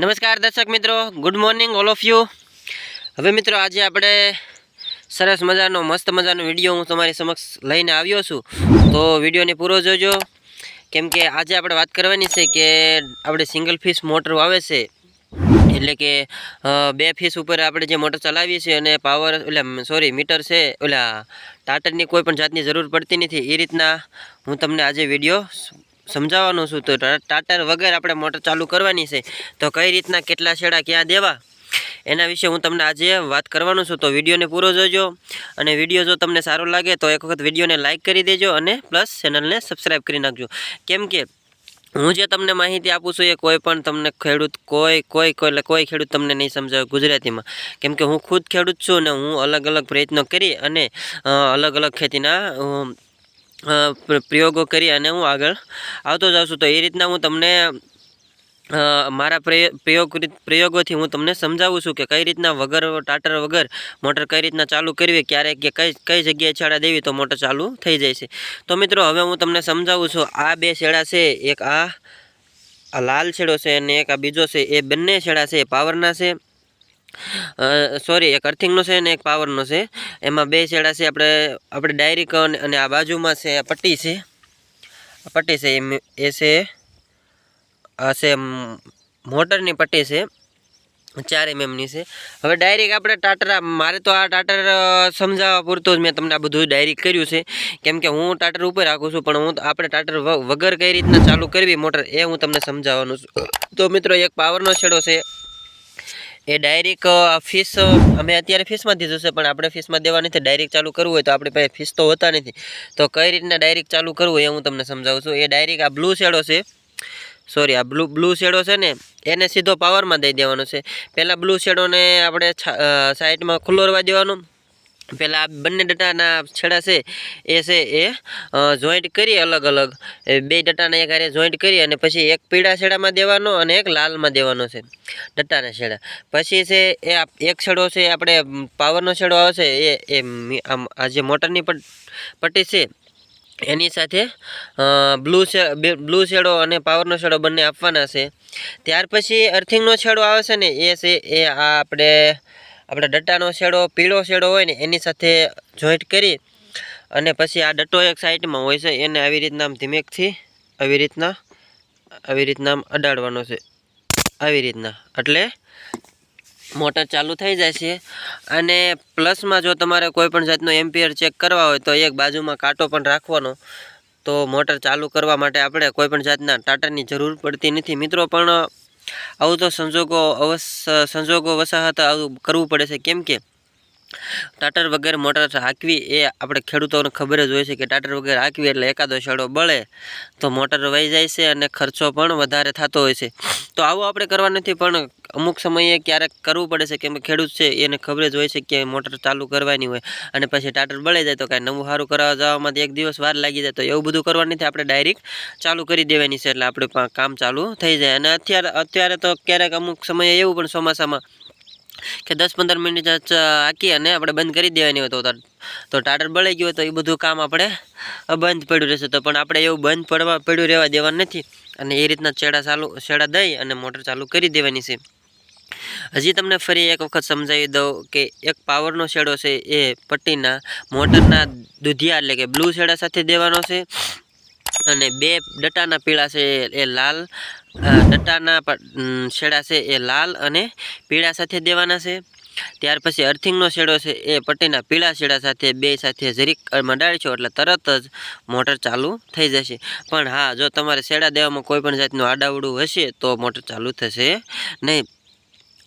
નમસ્કાર દર્શક મિત્રો good morning all of you હવે મિત્રો આજે આપણે સરસ મજાનો, મસ્ત મજાનો વીડિયો હું તમારી સમક્ષ લઈને આવ્યો છું. તો વિડીયોને પૂરો જોજો. કેમ કે આજે આપણે વાત કરવાની છે કે આપણે સિંગલ ફીસ મોટર આવે છે. એટલે કે બે ફીસ ઉપર આપણે જે મોટર ચલાવીએ છીએ અને પાવર એટલે સોરી મીટર છે, ઓલા, ટાટરની કોઈ પણ જાતની જરૂર પડતી નથી. એ રીતના હું તમને આજે વીડિયો સમજાવવાનું છું તો ટાટર વગર આપણે મોટર ચાલુ કરવાની છે. તો કઈ રીતના કેટલા છેડા ક્યાં દેવા? એના વિશે હું તમને આજે વાત કરવાનું છું. તો વિડીયોને પૂરો જોજો. અને વીડિયો જો તમને સારો લાગે તો એક વખત વિડીયોને લાઇક કરી દેજો અને પ્લસ ચેનલને સબસ્ક્રાઈબ કરી નાખજો. કેમ કે હું જે તમને માહિતી આપું છું એ કોઈ પણ તમને ખેડૂત, કોઈ કોઈ કોઈ કોઈ ખેડૂત તમને નહીં સમજાવે ગુજરાતીમાં. કેમ કે હું ખુદ ખેડૂત છું ને હું અલગ અલગ પ્રયત્નો કરી અને અલગ અલગ ખેતીના પ્રયોગો કરી અને હું આગળ આવતો જાઉં છું. તો એ રીતના હું તમને મારા પ્રયો- પ્રયોગ પ્રયોગોથી હું તમને સમજાવું છું કે કઈ રીતના વગર, ટાટર વગર મોટર કઈ રીતના ચાલુ કરવી, ક્યારે કે કઈ કઈ જગ્યાએ છેડા દેવી તો મોટર ચાલુ થઈ જાય છે. તો મિત્રો, હવે હું તમને સમજાવું છું. આ બે છેડા છે. એક આ લાલ છેડો છે અને એક આ બીજો છે. એ બંને છેડા છે. પાવરના છે. સોરી એક અર્થિંગનો છે અને એક પાવરનો છે. એમાં બે છેડા છે, આપણે આપણે ડાયરેક્ટ અને આ બાજુમાં છે પટ્ટી છે. પટ્ટી છે એ છે, આ છે મોટરની પટ્ટી છે. ચાર એમએમની છે. હવે ડાયરેક્ટ આપણે ટાટરા, મારે તો આ ટાટર સમજાવવા પૂરતું જ મેં તમને આ બધું ડાયરેક્ટ કર્યું છે. કેમ કે હું ટાટર ઉપર રાખું છું, પણ હું આપણે ટાટર વગર કઈ રીતના ચાલુ કરવી, મોટર, એ હું તમને સમજાવવાનું છું. તો મિત્રો, એક પાવરનો છેડો છે. એ ડાયરેક્ટ ફીસ અમે અત્યારે ફીસમાં દીધું છે પણ આપણે ફીસમાં દેવા નથી. ડાયરેક્ટ ચાલુ કરવું હોય તો આપણી પાસે ફીસ તો હોતા નથી. તો કઈ રીતના ડાયરેક્ટ ચાલુ કરવું એ હું તમને સમજાવું છું. એ ડાયરેક્ટ આ બ્લુ શેડો છે. સોરી આ બ્લુ બ્લુ શેડો છે ને, એને સીધો પાવરમાં દઈ દેવાનો છે. પહેલાં બ્લુ શેડોને આપણે સાઈડમાં ખુલ્લો રહેવા દેવાનો. પહેલાં આ બંને ડટાના છેડા છે, એ છે એ જોઈન્ટ કરી અલગ અલગ. બે ડટાના એક હારે જોઈન્ટ કરી અને પછી એક પીળા છેડામાં દેવાનો અને એક લાલમાં દેવાનો છે ડટ્ટાના છેડા. પછી છે એ એક છેડો છે આપણે પાવરનો છેડો આવશે, એ એ, આમ, આ જે મોટરની પટ, પટ્ટી છે, એની સાથે બ્લુ બ્લુ શેડો અને પાવરનો શેડો બંને આપવાના છે. ત્યાર પછી અર્થિંગનો છેડો આવે છે ને, એ છે એ આ આપણે આપણે ડટ્ટાનો શેડો, પીળો શેડો હોય ને, એની સાથે જોઈન્ટ કરી અને પછી આ ડટ્ટો એક સાઈડમાં હોય છે, એને આવી રીતના ધીમેકથી આવી રીતના આવી રીતના અડાડવાનો છે. આવી રીતના. એટલે મોટર ચાલુ થઈ જાય છે અને પ્લસમાં જો તમારે કોઈ પણ જાતનો એમ્પિયર ચેક કરવા હોય તો એક બાજુમાં કાંટો પણ રાખવાનો. તો મોટર ચાલુ કરવા માટે આપણે કોઈ પણ જાતના ટાટાની જરૂર પડતી નથી. મિત્રો, પણ આવું તો સંજોગો અવસ, સંજોગો વસાહત આવું કરવું પડે છે. કેમ કે ટાટર વગર મોટર હાંકવી એ આપણે ખેડૂતોને ખબર જ હોય છે કે ટાટર વગર હાંકવી એટલે એકાદો છેડો બળે તો મોટર વહી જાય છે અને ખર્ચો પણ વધારે થતો હોય છે. તો આવું આપણે કરવા નથી, પણ અમુક સમયે ક્યારેક કરવું પડે છે, કેમ કે ખેડૂત છે, એને ખબર જ હોય છે કે મોટર ચાલુ કરવાની હોય અને પછી ટાટર બળી જાય તો કાંઈ નવું સારું કરાવવા જવામાં એક દિવસ વાર લાગી જાય તો એવું બધું કરવાનું નથી, આપણે ડાયરેક્ટ ચાલુ કરી દેવાની છે, એટલે આપણે કામ ચાલુ થઈ જાય. અને અત્યારે અત્યારે તો ક્યારેક અમુક સમયે એવું પણ ચોમાસામાં કે દસ પંદર મિનિટ આંકી અને આપણે બંધ કરી દેવાની હોય તો તો ટાટર બળી ગયું હોય તો એ બધું કામ આપણે બંધ પડ્યું રહેશે. તો પણ આપણે એવું બંધ પડવા, પડ્યું રહેવા દેવાનું નથી. અને એ રીતના છેડા ચાલુ છેડા દઈ અને મોટર ચાલુ કરી દેવાની છે. હજી તમને ફરી એક વખત સમજાવી દઉં કે એક પાવરનો શેડો છે એ પટ્ટીના મોટરના દૂધિયા એટલે કે બ્લુ શેડા સાથે દેવાનો છે. અને બે ડટાના પીળા છે એ લાલ ડટાના ઉમ, છે એ લાલ અને પીળા સાથે દેવાના છે. ત્યાર પછી અર્થિંગનો શેડો છે એ પટ્ટીના પીળા શેડા સાથે બે સાથે જરીક મંડાળશો એટલે તરત જ મોટર ચાલુ થઈ જશે. પણ હા જો તમારે શેડા દેવામાં કોઈ પણ જાતનું આડાવડું હશે તો મોટર ચાલુ થશે નહીં.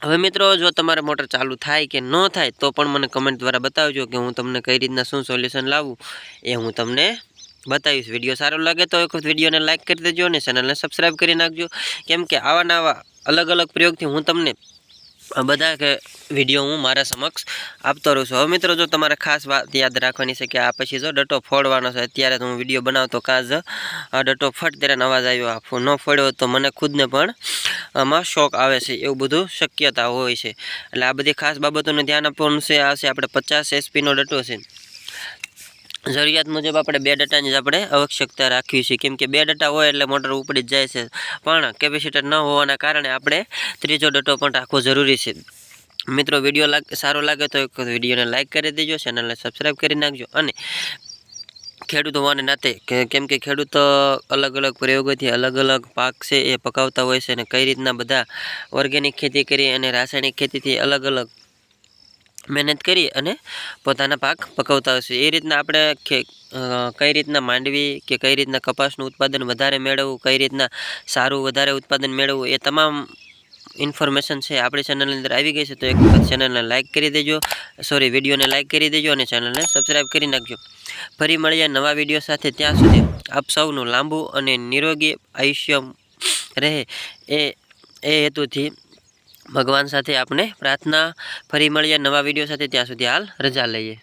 હવે મિત્રો, જો તમારે મોટર ચાલુ થાય કે ન થાય, તો પણ મને કમેન્ટ દ્વારા બતાવજો કે હું તમને કઈ રીતના શું સોલ્યુશન લાવું એ હું તમને બતાવીશ. વીડિયો સારો લાગે તો એક વિડીયોને લાઇક કરી દેજો અને ચેનલને સબસ્ક્રાઈબ કરી નાખજો. કેમ કે આવા નવા અલગ અલગ પ્રયોગથી હું તમને બધા કે વીડિયો હું મારા સમક્ષ આપતો રહું છું. હવે મિત્રો, જો તમારે ખાસ વાત યાદ રાખવાની છે કે આ પછી જો ડટો ફોડવાનો છે, અત્યારે તો હું વીડિયો બનાવતો કાં જ. ડટો ફટ ત્યારે અવાજ આવ્યો, આ ન ફોડ્યો તો મને ખુદને પણ આમાં શોખ આવે છે, એવું બધું શક્યતા હોય છે. એટલે આ બધી ખાસ બાબતોને ધ્યાન આપવાનું છે. આ છે આપણે પચાસ એસપીનો ડટો છે. જરૂરિયાત મુજબ આપણે બે ડટાની જ આપણે આવશ્યકતા રાખવી છે. કેમ કે બે ડટા હોય એટલે મોટર ઉપડી જ જાય છે. પણ કેપેસિટર ન હોવાના કારણે આપણે ત્રીજો ડટો પણ રાખવો જરૂરી છે. મિત્રો, વીડિયો લાગ, સારો લાગે તો એક વિડીયોને લાઇક કરી દેજો, ચેનલને સબસ્ક્રાઈબ કરી નાખજો અને ખેડૂત હોવાને નાતે કેમ કે ખેડૂત અલગ અલગ પ્રયોગોથી અલગ અલગ પાક છે એ પકાવતા હોય છે અને કઈ રીતના બધા ઓર્ગેનિક ખેતી કરી અને રાસાયણિક ખેતીથી અલગ અલગ મહેનત કરી અને પોતાના પાક પકવતા હોય છે એ રીતના આપણે કઈ રીતના માંડવી કે કઈ રીતના કપાસનું ઉત્પાદન વધારે મેળવવું, કઈ રીતના સારું વધારે ઉત્પાદન મેળવવું, એ તમામ ઇન્ફોર્મેશન છે આપણી ચેનલની અંદર આવી ગઈ છે. તો એક વખત ચેનલને લાઇક કરી દેજો. સોરી, વિડીયોને લાઇક કરી દેજો અને ચેનલને સબસ્ક્રાઈબ કરી નાખજો. ફરી મળીએ નવા વીડિયો સાથે. ત્યાં સુધી આપ સૌનું લાંબુ અને નિરોગી આયુષ્ય રહે. એ એ હેતુથી ભગવાન સાથે આપણે પ્રાર્થના ફરી મળીએ નવા વીડિયો સાથે. ત્યાં સુધી હાલ રજા લઈએ.